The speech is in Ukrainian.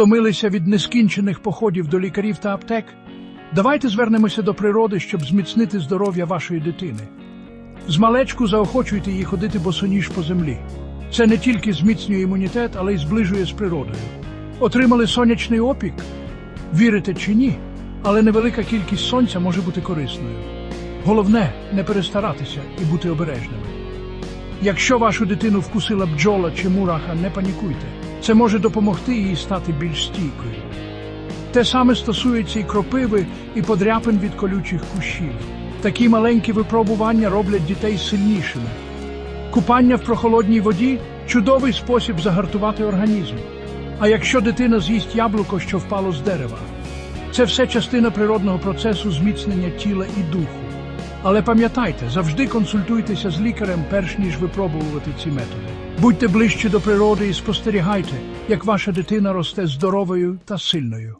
Втомилися від нескінчених походів до лікарів та аптек? Давайте звернемося до природи, щоб зміцнити здоров'я вашої дитини. Змалечку заохочуйте її ходити босоніж по землі. Це не тільки зміцнює імунітет, але й зближує з природою. Отримали сонячний опік? Вірите чи ні? Але невелика кількість сонця може бути корисною. Головне не перестаратися і бути обережними. Якщо вашу дитину вкусила бджола чи мураха, не панікуйте. Це може допомогти їй стати більш стійкою. Те саме стосується і кропиви, і подряпин від колючих кущів. Такі маленькі випробування роблять дітей сильнішими. Купання в прохолодній воді чудовий спосіб загартувати організм. А якщо дитина з'їсть яблуко, що впало з дерева, це все частина природного процесу зміцнення тіла і духу. Але пам'ятайте, завжди консультуйтеся з лікарем, перш ніж випробувати ці методи. Будьте ближче до природи і спостерігайте, як ваша дитина росте здоровою та сильною.